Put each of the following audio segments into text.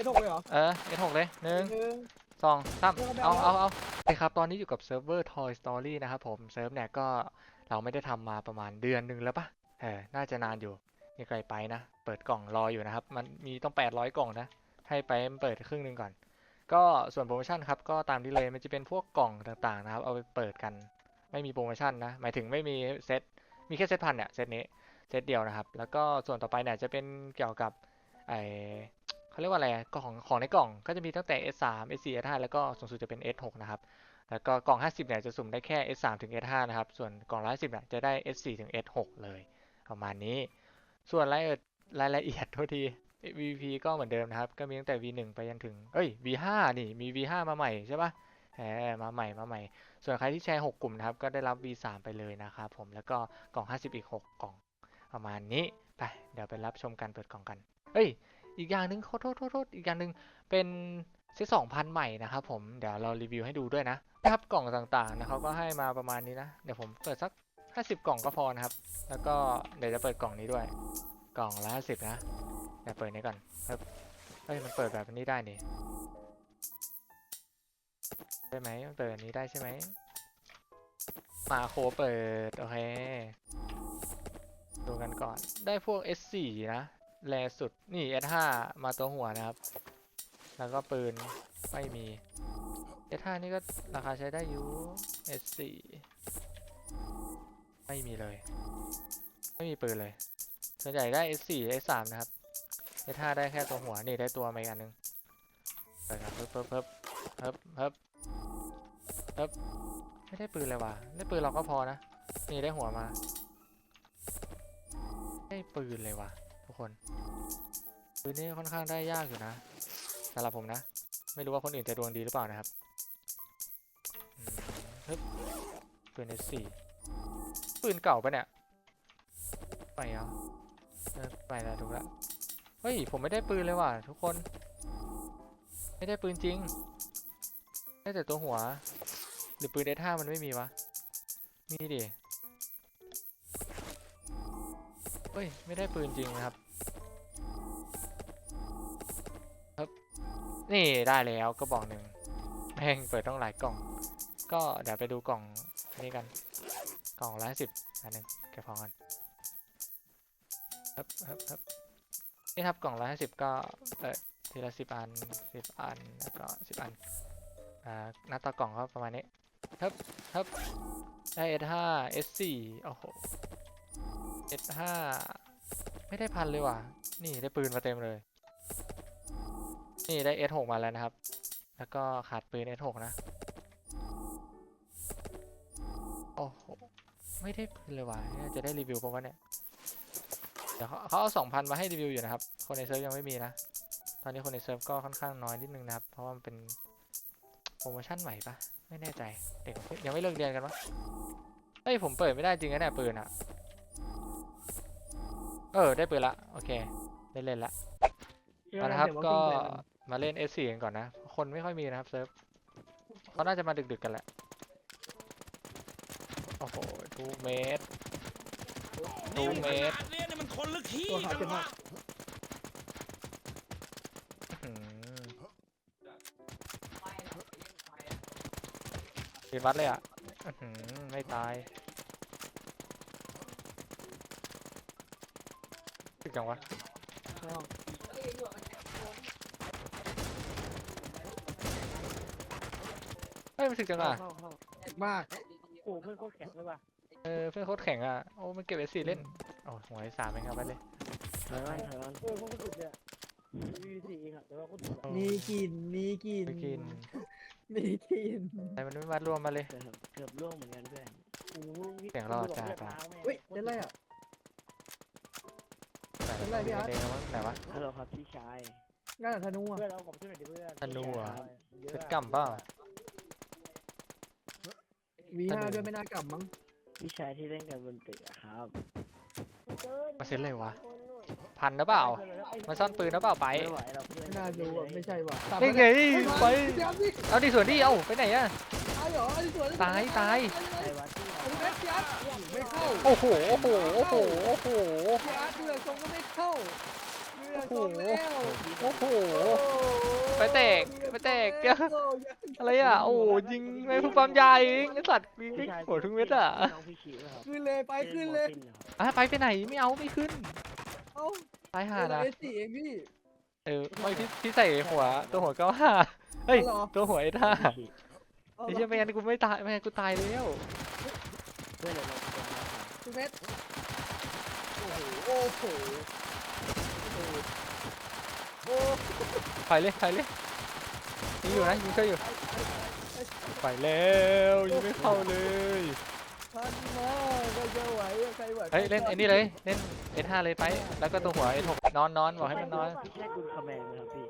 ได้ถกเลยเหรอเออเอหกเลยหนึ่ง หนึ่ง สองสามเดี๋ยวเอา เอา เอาเอาไปครับ ตอนนี้อยู่กับเซิร์ฟเวอร์ Toy Story นะครับผม เซิร์ฟเนี่ยก็เราไม่ได้ทำมาประมาณเดือนหนึ่งแล้วปะเออ น่าจะนานอยู่นี่ไกลไปนะ เปิดกล่องรออยู่นะครับ มันมีต้อง 800 กล่องนะ ให้ไปเปิดครึ่งหนึ่งก่อน ก็ส่วนโปรโมชั่นครับ ก็ตามที่เลย มันจะเป็นพวกกล่องต่างๆนะครับ เอาไปเปิดกัน ไม่มีโปรโมชั่นนะ หมายถึงไม่มีเซต มีแค่เซตพันเนี่ย เซตนี้ เซตเดียวนะครับ แล้วก็ส่วนต่อไปเนี่ยจะเป็นเกี่ยวกับไอ เขาเรียกว่าอะไรกล่องของในกล่องก็จะมีตั้งแต่ S3 S4 S5 แล้วก็สูงสุดจะเป็น S6 นะครับแล้วก็กล่อง 50เนี่ยจะสุ่มได้แค่ S3 ถึง S5 นะครับ ส่วนกล่อง110เนี่ยจะได้ S4 ถึง S6 เลยประมาณนี้ ส่วนรายละเอียดรายละเอียดโทษที VP ก็เหมือนเดิมนะครับ ก็มีตั้งแต่ V1 ไปยันถึง เอ้ย V5 นี่ มี V5 มาใหม่ใช่ปะแหมมาใหม่ มาใหม่ ส่วนใครที่แชร์ 6 กลุ่มนะครับ ก็ได้รับ V3 ไปเลยนะครับผม แล้วก็กล่อง 50 อีก 6 กล่อง ประมาณนี้ ไป เดี๋ยวไปรับชมการเปิดกล่องกัน เอ้ย อีกอย่างหนึ่งขอโทษโทษโทษอีกอย่างหนึ่งเป็นเซตสองพันใหม่นะครับผมเดี๋ยวเรารีวิวให้ดูด้วยนะนะครับกล่องต่างๆนะเขาก็ให้มาประมาณนี้นะ เดี๋ยวผมเปิดสัก 50 กล่องก็พอนะครับ แล้วก็เดี๋ยวจะเปิดกล่องนี้ด้วย กล่องละ50นะเดี๋ยวเปิดนี้ก่อนครับเฮ้ยมันเปิดแบบนี้ได้นี่ได้ไหมมันเปิดแบบนี้ได้ใช่ไหมมาโคเปิด โอเคดูกันก่อนได้พวก S4 นะ แรสุด นี่ S5 มาตัวหัวนะครับ แล้วก็ปืน ไม่มี S5 นี่ก็ราคาใช้ได้อยู่ S4 ไม่มีเลย ไม่มีปืนเลยส่วนใหญ่ได้ S4 S3 นะครับ S5 ได้แค่ตัวหัว นี่ได้ตัวมาอีกอันนึงเปิดครับเพิ่มเพิ่มเพิ่มเพิ่มเพิ่มเพิ่มไม่ได้ปืนเลยว่ะได้ปืนเราก็พอนะ นี่ได้หัวมา ได้ปืนเลยว่ะ ทุกคนปืนนี่ค่อนข้างได้ยากอยู่นะสำหรับผมนะ ไม่รู้ว่าคนอื่นจะดวงดีหรือเปล่านะครับอืมฮึบปืน S4 ปืนเก่าปะเนี่ยไปอะไปแล้วถูกแล้วเฮ้ย ผมไม่ได้ปืนเลยว่ะทุกคน ไม่ได้ปืนจริง ได้แต่ตัวหัว หรือปืน S5 มันไม่มีวะ มีดิ เฮ้ย ไม่ได้ปืนจริงนะครับ นี่ได้แล้วก็บอกหนึ่งแม่งเปิดต้องหลายกล่อง ก็เดี๋ยวไปดูกล่องนี้กัน กล่องละสิบอันหนึ่งเก็บของกันครับครับครับนี่ครับกล่องละสิบก็เปิดทีละสิบอันสิบอันแล้วก็สิบอันอ่าหน้าตากล่องก็ประมาณนี้ครับครับได้ S5 S4 โอ้โห S5 ไม่ได้พันเลยว่ะ นี่ได้ปืนมาเต็มเลย นี่ได้ S6 มาแล้วนะครับ แล้วก็ขาดปืน S6 นะ โอ้โห ไม่ได้ปืนเลยว่ะเนี่ยจะได้รีวิวปะวะเนี่ย เดี๋ยวเขาเขาเอาสองพันมาให้รีวิวอยู่นะครับ คนในเซิร์ฟยังไม่มีนะ ตอนนี้คนในเซิร์ฟก็ค่อนข้างน้อยนิดนึงนะครับ เพราะว่ามันเป็นโปรโมชั่นใหม่ปะไม่แน่ใจ เด็กยังไม่เลิกเรียนกันวะเฮ้ยผมเปิดไม่ได้จริงนะเนี่ยปืนอะเออได้ปืนละ โอเค ได้เล่นละมานะครับก็ มาเล่น S4 กันก่อนนะ คนไม่ค่อยมีนะครับเซิร์ฟเขาน่าจะมาดึกๆกันแหละ โอ้โหทูเมตรนี่มันเมขตรนาดเนี้ยเนี่ยมันคนลึกขี้ตัวขากัเจ็นบมาวะกอืมปืนวัดเลยอะอื้อหือไม่ตายตึกจังวะ ฮ้ยมันสึกจังอะเข้าเข้าเข้ามาก โอ้เพื่อนโคตรแข็งเลยว่ะเออเพื่อนโคตรแข็งอะโอ้มันเก็บ S4 เล่นโอ้หัวไอ้สามเองครับไปเลยถอยมาถอยมาเออพวกคนอื่นเนี่ยวีสี่เองอะแต่ว่าคนอื่นโอ้มีกลิน มีกลิน ไปกินมีกลินไอ้มันไม่มารวมมาเลย เกือบเกือบล่วงเหมือนกันเพื่อนโอ้โหเสียงรอดจ้าจ้า เฮ้ยเล่นอะไรอะ เป็นไรพี่อาร์ต เด็กมั้งไหนวะฮัลโหลครับพี่ชาย งานธนูอะเพื่อนเอาผมช่วยหน่อยดิเพื่อนธนูเหรอ เยอะเป็นกำเปล่า วีธห้านูด้วยไม่น่ากลับมั้งพี่ชายที่เล่นกันบนตึกอะครับมาเซ็นเลยวะ พันหรือเปล่า มาซ่อนปืนหรือเปล่าไป ไม่ไหวเราเพื่อนไม่น่าดูอะไม่ใช่ว่ะนี่ไงไปเดี๋ยวสิเอาดิส่วนที่เอ้าไปไหนอะตายเหรอไอ้สวนตายตายไอ้วัดที่ไอ้แม็กซ์ยัดไม่เข้า โอ้โห โอ้โห โอ้โห โอ้โหยัดเรือทรงก็ไม่เข้าเรือทรง แล้วโอ้โหโอ้แตกไม่แตกเดี๋ยวอะไรอะ โอ้ยิงไม่ผู้ปั๊มยาเองไอ้สัตว์ยิงพี่ชายหัวทุกเม็ดอะน้องพี่ฉีนะครับขึ้นเลยไปขึ้นเลย อะไปไปไหนไม่เอาไม่ขึ้นเอ้าตายห่าเอนะเอสสี่เองพี่ เออไม่พี่พี่ใส่หัวตัวหัวเก้าห้าเฮ้ยเอาเหรอ ตัวหัวไอ้ท่าเอาไอ้เหรเหี้ยอไม่งั้นกูไม่ตายไม่งั้นกูตายแล้วเพื่อนเราเราเราทุกเม็ดโอ้โห โอ้โหโอ้โห โอ้ไปเลยไปเลยยิงอยู่นะยิงช่วยอยู่ไปไปไปไปไปแล้วยิงไม่เข้าเลยทันมาก็จะไหวใครไหวเฮ้ยเล่นไอ้นี่เลยเล่น S5 เลยไป แล้วก็ตัวหัว S6 นอนนอนบอกให้มันนอนพี่ใช่คุณคาแมนไหมครับพี่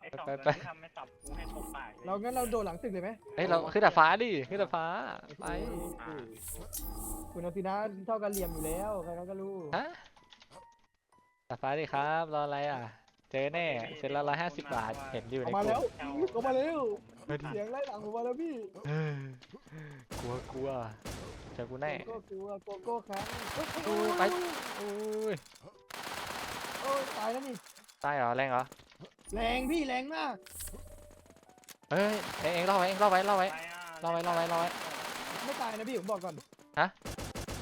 ไอ้สองไปตัวไปที่ทำไม่สับกูให้ตบปากเลยเรางั้นเราโดดหลังตึกเลยไหมเฮ้ยเราขึ้นดาดฟ้าดิขึ้นดาดฟ้าไปคุณอาทินะเท่ากันเหลี่ยมอยู่แล้วใครๆก็รู้ฮะดาดฟ้าดิครับรออะไรอะ เจอแน่เซ็นละร้อยห้าสิบบาทเห็นอยู่เอาในมากลุ่แล้วมเอามาแล้วมาดิเสียงไล่หลังผมมาแล้วพี่เฮ้ยกลัวกลัวเจอกูแน่ โกโก้กลัวโกโก้ครั้งอู้ไป อุ้ยโอ้ยตายแล้วนี่ตายเหรอแรงเหรอแรงพี่แรงมากเฮ้ยเอ็งเอ็งรอไว้เอ็งรอไว้รอไว้ไปอะรอไว้รอไว้รอไว้ ไม่ตายนะพี่ผมบอกก่อนฮะ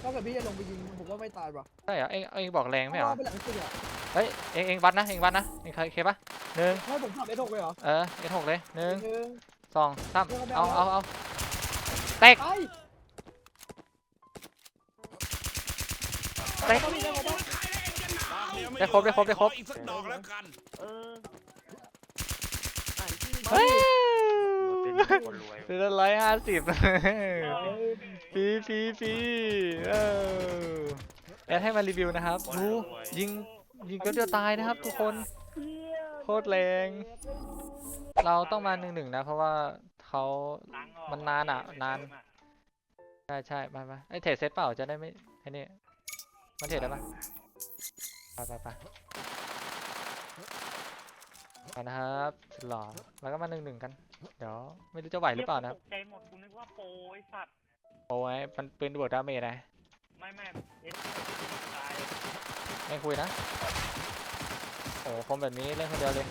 ถ้าเกิดพี่จะลงไปยิงผมว่าไม่ตายว่ะใช่เหรอเอ็งเอ็งบอกแรงไม่เหรอเพาะว่าไปหลังตึกอะ เฮ้ยเอ็งเอ็งวัดนะเอ็งวัดนะเอ็งเคยเคยปะหนึ่งให้ผมขับไอ้ถกไปเหรอเออ S6 เลยหนึ่งหนึ่ง สองสามเดี๋ยวเอาเดี๋ยวเอาเอาแตกไปแตกต้องมีได้ไงบ้างได้ครบได้ครบได้ครบขออีกสักดอกแล้วกันเอออ่านชื่อเฮ้ยเป็นคนรวยเป็นร้อยห้าสิบเอ้ยฟีฟีฟีเออแอดให้มารีวิวนะครับดูยิง ยิงก็เดียวตายนะครับ ทุกคนโคตรแรง เราต้องมาหนึ่งหนึ่งนะ เพราะว่าเขาตังค์ออกมันนานอะนาน ใช่ใช่ไปไปไอเทรดเซตเปล่าจะได้ไม่ไอนี่มันเทรดได้ปะไปไปไปไปนะครับสุดหล่อแล้วก็มาหนึ่งหนึ่งกัน เดี๋ยวไม่รู้จะไหวหรือเปล่านะครับตกใจหมดกูนึกว่าโปรไอ้สัตว์โอ้ยมันเป็นบวกดาเมจนะไม่ไม่เอ็นตาย ไม่คุยนะ โอ้คมแบบนี้เล่นคนเดียวเลย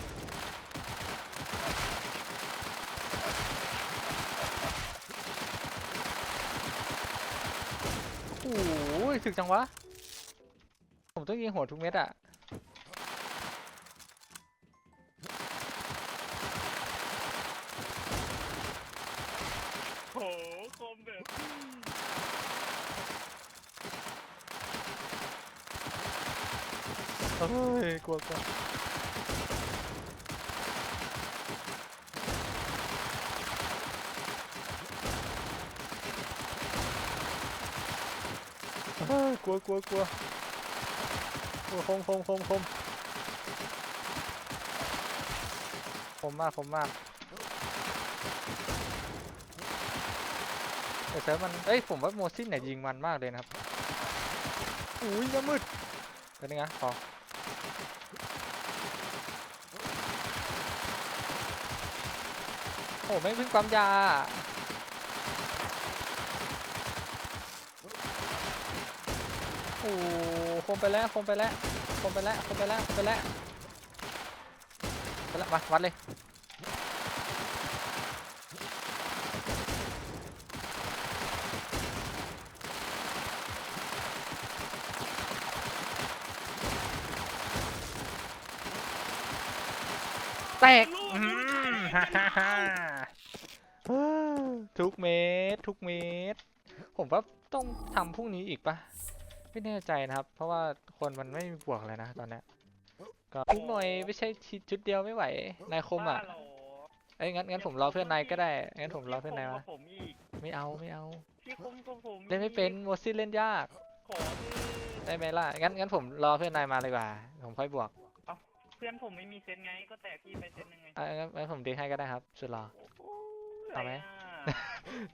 โอ้โหถึกจังวะ ผมต้องยิงหัวทุกเม็ดอะ เฮ้ยกลัวกลัวเฮ้ยกลัวกลัวกลัวกลัวคมคมคมคมคมมากคมมากแต่เซิร์ฟมัน เอ้ย ผมว่าโมซินเนี่ยยิงมันมากเลยนะครับ อุ้ยน้ำมืดเป็นไงพอ โอ้ไม่พิ่งปั๊มยา โอ้คมไปแล้วคมไปแล้วคมไปแล้วคมไปแล้วคมไปแล้วไปแล้วมาวัดเลยแตก อืมฮ่าฮ่าฮ่าทุกเม็ดทุกเม็ดผมว่าต้องทำพรุ่งนี้อีกปะไม่แน่ใจนะครับ เพราะว่าคนมันไม่มีบวกเลยนะตอนเนี้ยก็ทุกหน่วยไม่ใช่ทีชุดเดียวไม่ไหว นายคมอะบ้าเหรเอ้ยงั้นงั้นผมรอเพื่อนนายก็ได้งั้นผมรอเพื่อนนายพี่ควะมกว่ผมอีกไม่เอาไม่เอาพี่คมกับผมเล่นไม่เป็นโมซิเล่นยากขอที่ได้ไหมล่ะงั้นงั้นผมรอเพื่อนนายมาเลยดีกว่า ผมค่อยบวกเพื่อนผมไม่มีเซนไงก็แตกพี่ไปเซนหนึ่งไงอะงั้นงั้นผมดีให้ก็ได้ครับสุดรอเอาไหมะ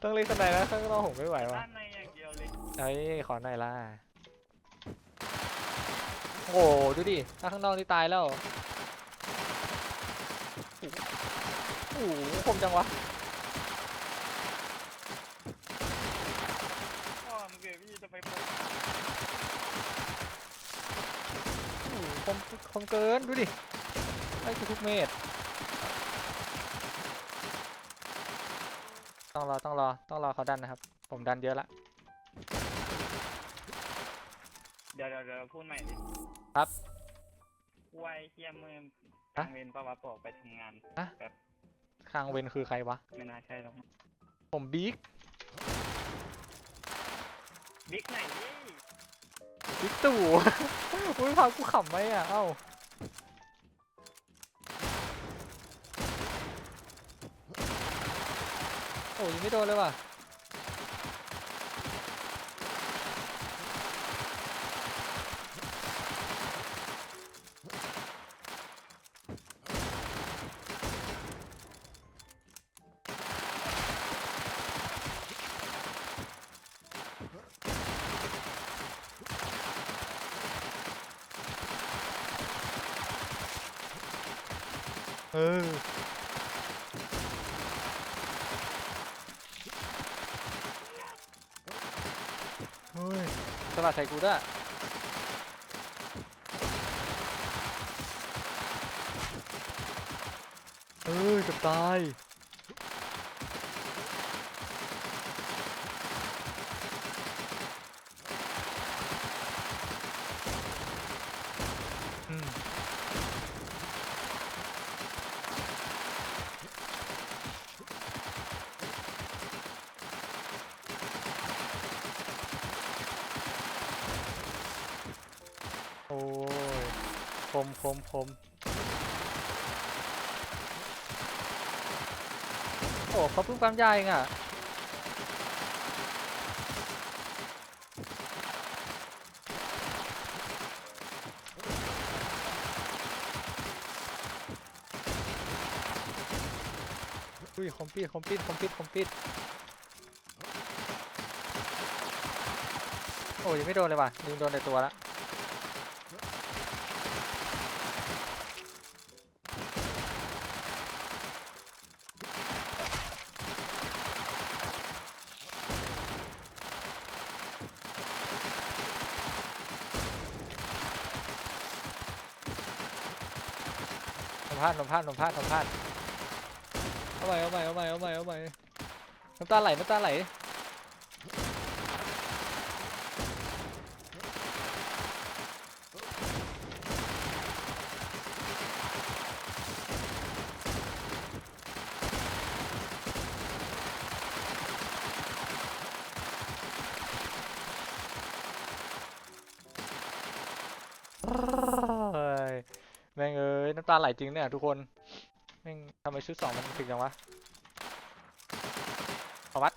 ต้องเล่นข้างในนะข้างนอกผมไม่ไหววะด้านในอย่างเดียวเลยเอ้ยขอหน่อยล่ะโอ้โหดูดิถ้าข้างนอกนี่ตายแล้วโอ้โหคมจังวะพ่อมึงเกิดพี่จะไปโปรโอ้โหคมคมเกินดูดิไอ้ทุกเม็ด ต้องรอต้องรอต้องรอเขาดันนะครับ ผมดันเยอะละเดี๋ยวเดี๋ยวเดี๋ยวพูดใหม่ดิครับไวเฮียมือกลางเวรปะวะบอกไปทำงานฮะแบบคางเวนคือใครวะ ไม่น่าใช่หรอกผมบิ๊กบิ๊กไหนดิบิ๊กตู่ อุ้ยพากูขำไหมอะ เอ้า โอ้ยงไม่โดนเลยว่ะเออ เฮ้ย สลัดใส่กูได้เออเกับตาย คมคมโอ้เขาเพิ่งปั๊มยาเองอะอุ้ยคอมปิดคอมปิดคอมปิดคอมปิดโอ้ยยังไม่โดนเลยว่ะยิงโดนในตัวละ ผมพลาดผมพลาดผมพลาดผมพลาดเอาใหม่เอาใหม่เอาใหม่เอาใหม่เอาใหม่น้ำตาไหลน้ำตาไหลเฮ้ยแม่งเอ้ยน้ำตาไหลจริงเนี่ยทุกคนแม่งทำไมชุดสองมันถึงจังวะเอวัด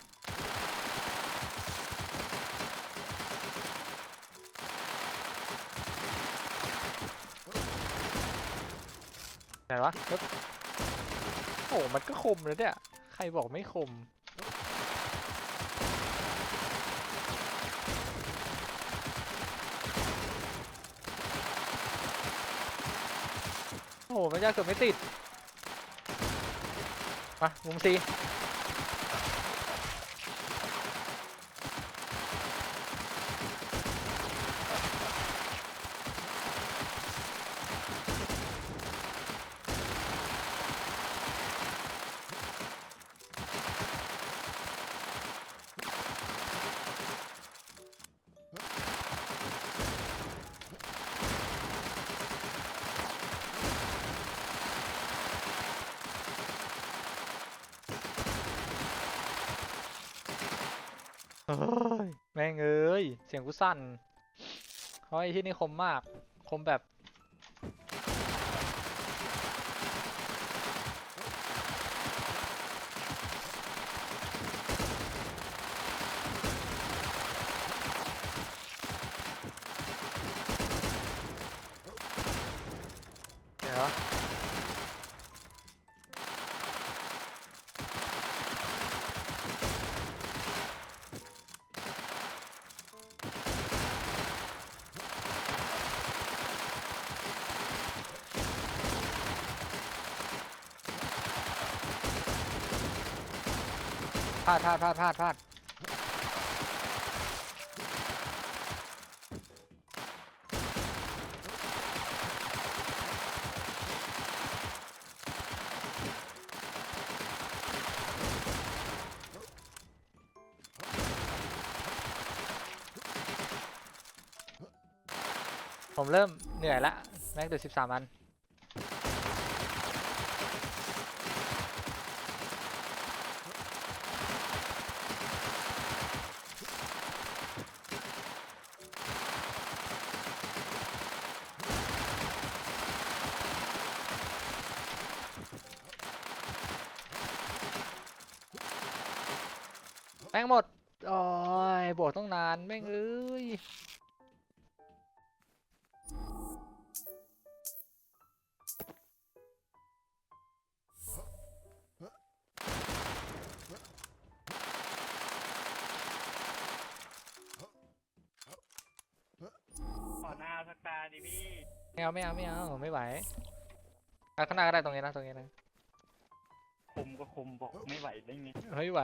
ไหนวะโอ้มันก็คมเลยเนี่ย ใครบอกไม่คม โอ้โหมันยากเกือบไม่ติด มามุมซี แม่งเอ้ย เสียงกูสั่นเพราไอที่นี่คมมาก คมแบบ ลาดพลาดพลาดพลาดพลาดผมเริ่มเหนื่อยละแม็กเดือดสิบสามอัน พี่ไม่เอาไม่เอาไม่เอาไม่ไหวอะข้างหน้าก็ได้ตรงนี้นะตรงนี้นะคมก็คมบอกไม่ไหวได้ไงไม่ไหว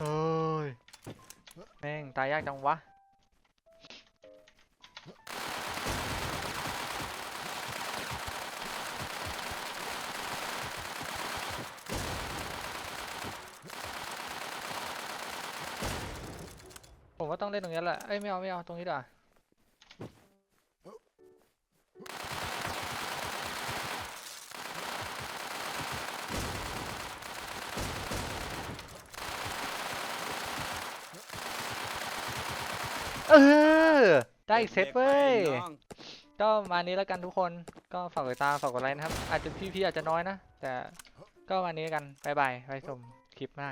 เฮ้ย แม่ง ตายากจังวะ ผมว่าต้องเล่นตรงนี้แหละ เอ้ยไม่เอาไม่เอาตรงนี้ด่า เออ ได้อีกเซตเว้ย ก็มานี้แล้วกันทุกคน ก็ฝากกดติดตามฝากกดไลค์นะครับ อาจจะพี่ๆอาจจะน้อยนะ แต่ก็มานี้แล้วกันบ๊ายบายไว้ชมคลิปหน้า